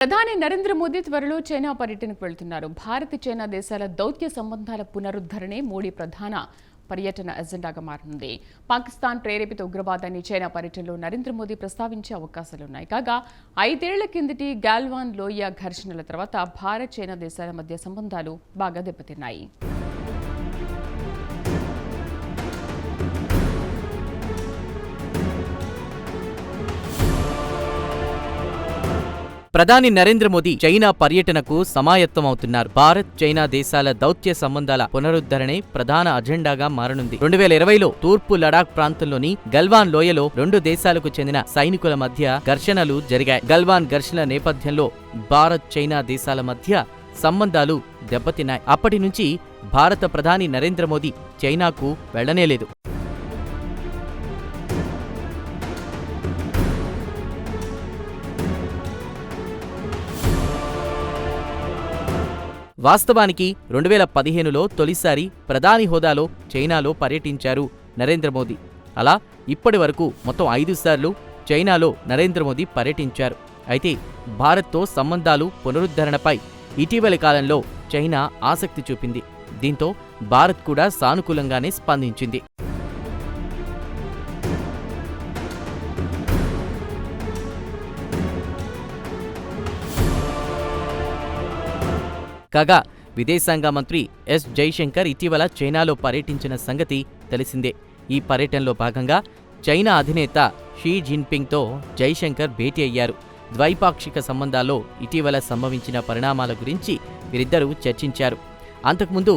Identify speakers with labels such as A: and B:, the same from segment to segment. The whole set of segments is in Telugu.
A: ప్రధాని నరేంద్ర మోదీ త్వరలో చైనా పర్యటనకు వెళ్తున్నారు. భారత్ చైనా దేశాల దౌత్య సంబంధాల పునరుద్ధరణే మోడీ ప్రధాన పర్యటన ఎజెండాగా మారనుంది. పాకిస్తాన్ ప్రేరేపిత ఉగ్రవాదాన్ని చైనా పర్యటనలో నరేంద్ర మోదీ ప్రస్తావించే అవకాశాలున్నాయి కాగా ఐదేళ్ళ కిందటి గాల్వాన్ లోయ ఘర్షణల తర్వాత భారత్ చైనా దేశాల మధ్య సంబంధాలు బాగా దెబ్బతిన్నాయి.
B: ప్రధాని నరేంద్ర మోదీ చైనా పర్యటనకు సమాయత్తమవుతున్నారు. భారత్ చైనా దేశాల దౌత్య సంబంధాల పునరుద్ధరణే ప్రధాన అజెండాగా మారనుంది. రెండు వేల ఇరవైలో తూర్పు లడాక్ ప్రాంతంలోని గల్వాన్ లోయలో రెండు దేశాలకు చెందిన సైనికుల మధ్య ఘర్షణలు జరిగాయి. గల్వాన్ ఘర్షణ నేపథ్యంలో భారత్ చైనా దేశాల మధ్య సంబంధాలు దెబ్బతిన్నాయి. అప్పటి నుంచి భారత ప్రధాని నరేంద్ర మోదీ చైనాకు వెళ్ళనేలేదు వాస్తవానికి రెండు వేల పదిహేనులో తొలిసారి ప్రధాని హోదాలో చైనాలో పర్యటించారు నరేంద్ర మోదీ. అలా ఇప్పటి వరకు మొత్తం ఐదు సార్లు చైనాలో నరేంద్ర మోదీ పర్యటించారు. అయితే భారత్తో సంబంధాలు పునరుద్ధరణపై ఇటీవలి కాలంలో చైనా ఆసక్తి చూపింది. దీంతో భారత్ కూడా సానుకూలంగానే స్పందించింది. కాగా విదేశాంగ మంత్రి ఎస్. జైశంకర్ ఇటీవల చైనాలో పర్యటించిన సంగతి తెలిసిందే. ఈ పర్యటనలో భాగంగా చైనా అధినేత షీ జిన్పింగ్తో జైశంకర్ భేటీ అయ్యారు. ద్వైపాక్షిక సంబంధాల్లో ఇటీవల సంభవించిన పరిణామాల గురించి వీరిద్దరూ చర్చించారు. అంతకుముందు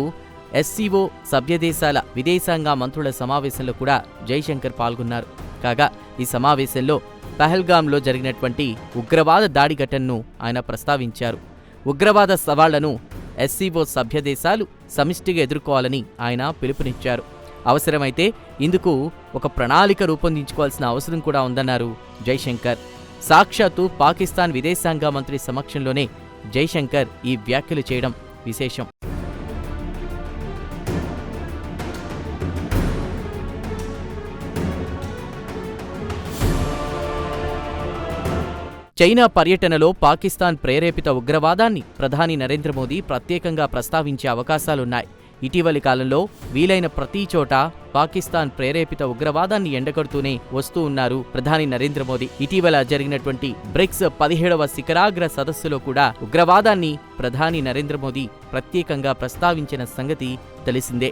B: ఎస్సీఓ సభ్యదేశాల విదేశాంగ మంత్రుల సమావేశంలో కూడా జైశంకర్ పాల్గొన్నారు. కాగా ఈ సమావేశంలో పహల్గామ్లో జరిగినటువంటి ఉగ్రవాద దాడి ఘటనను ఆయన ప్రస్తావించారు. ఉగ్రవాద సవాళ్ళను ఎస్సీఓ సభ్యదేశాలు సమిష్టిగా ఎదుర్కోవాలని ఆయన పిలుపునిచ్చారు. అవసరమైతే ఇందుకు ఒక ప్రణాళిక రూపొందించుకోవాల్సిన అవసరం కూడా ఉందన్నారు జైశంకర్. సాక్షాత్తు పాకిస్తాన్ విదేశాంగ మంత్రి సమక్షంలోనే జైశంకర్ ఈ వ్యాఖ్యలు చేయడం విశేషం. చైనా పర్యటనలో పాకిస్తాన్ ప్రేరేపిత ఉగ్రవాదాన్ని ప్రధాని నరేంద్ర మోదీ ప్రత్యేకంగా ప్రస్తావించే అవకాశాలున్నాయి. ఇటీవలి కాలంలో వీలైన ప్రతి చోట పాకిస్తాన్ ప్రేరేపిత ఉగ్రవాదాన్ని ఎండగడుతూనే వస్తూ ఉన్నారు ప్రధాని నరేంద్ర మోదీ. ఇటీవల జరిగినటువంటి బ్రిక్స్ పదిహేడవ శిఖరాగ్ర సదస్సులో కూడా ఉగ్రవాదాన్ని ప్రధాని నరేంద్ర మోదీ ప్రత్యేకంగా ప్రస్తావించిన సంగతి తెలిసిందే.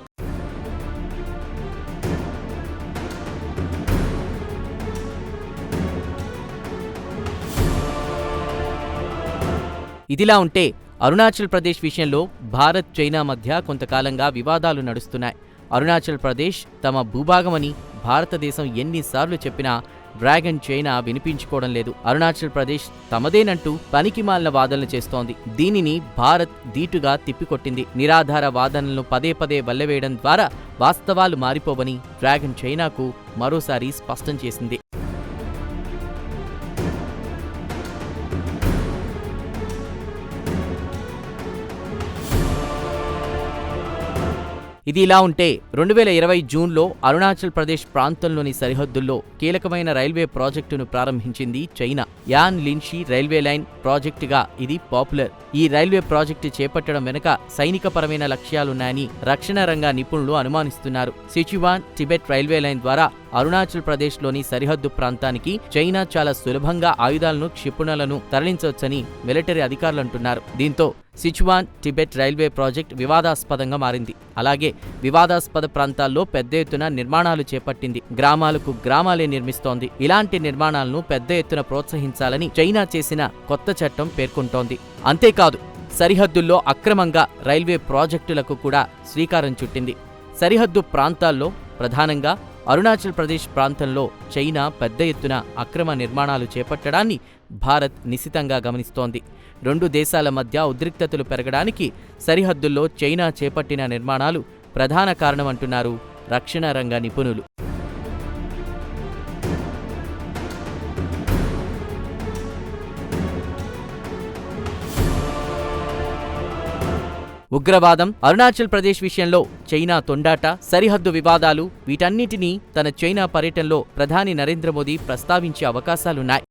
B: ఇదిలా ఉంటే అరుణాచల్ ప్రదేశ్ విషయంలో భారత్ చైనా మధ్య కొంతకాలంగా వివాదాలు నడుస్తున్నాయి. అరుణాచల్ ప్రదేశ్ తమ భూభాగమని భారతదేశం ఎన్నిసార్లు చెప్పినా డ్రాగన్ చైనా వినిపించుకోవడం లేదు. అరుణాచల్ ప్రదేశ్ తమదేనంటూ పనికి మాలిన వాదనలు చేస్తోంది. దీనిని భారత్ దీటుగా తిప్పికొట్టింది. నిరాధార వాదనలను పదే పదే వల్లవేయడం ద్వారా వాస్తవాలు మారిపోవని డ్రాగన్ చైనాకు మరోసారి స్పష్టం చేసింది. ఇది ఇలా ఉంటే రెండు వేల ఇరవై జూన్లో అరుణాచల్ ప్రదేశ్ ప్రాంతంలోని సరిహద్దుల్లో కీలకమైన రైల్వే ప్రాజెక్టును ప్రారంభించింది China. Yan Linshi railway line ప్రాజెక్టుగా ఇది పాపులర్. ఈ రైల్వే ప్రాజెక్టు చేపట్టడం వెనుక సైనికపరమైన లక్ష్యాలున్నాయని రక్షణ రంగ నిపుణులు అనుమానిస్తున్నారు. సిచువాన్ టిబెట్ రైల్వే లైన్ ద్వారా అరుణాచల్ ప్రదేశ్లోని సరిహద్దు ప్రాంతానికి చైనా చాలా సులభంగా ఆయుధాలను క్షిపణులను తరలించవచ్చని మిలిటరీ అధికారులు అంటున్నారు. దీంతో సిచువాన్ టిబెట్ రైల్వే ప్రాజెక్ట్ వివాదాస్పదంగా మారింది. అలాగే వివాదాస్పద ప్రాంతాల్లో పెద్ద ఎత్తున నిర్మాణాలు చేపట్టింది. గ్రామాలకు గ్రామాలే నిర్మిస్తోంది. ఇలాంటి నిర్మాణాలను పెద్ద ఎత్తున ప్రోత్సహించాలని చైనా చేసిన కొత్త చట్టం పేర్కొంటోంది. అంతేకాదు సరిహద్దుల్లో అక్రమంగా రైల్వే ప్రాజెక్టులకు కూడా శ్రీకారం చుట్టింది. సరిహద్దు ప్రాంతాల్లో ప్రధానంగా అరుణాచల్ ప్రదేశ్ ప్రాంతంలో చైనా పెద్ద ఎత్తున అక్రమ నిర్మాణాలు చేపట్టడాన్ని భారత్ నిశితంగా గమనిస్తోంది. రెండు దేశాల మధ్య ఉద్రిక్తతలు పెరగడానికి సరిహద్దుల్లో చైనా చేపట్టిన నిర్మాణాలు ప్రధాన కారణమంటున్నారు రక్షణ రంగ నిపుణులు. ఉగ్రవాదం అరుణాచల్ ప్రదేశ్ విషయంలో చైనా తొండాట సరిహద్దు వివాదాలు వీటన్నిటినీ తన చైనా పర్యటనలో ప్రధాని నరేంద్ర మోదీ ప్రస్తావించే అవకాశాలున్నాయి.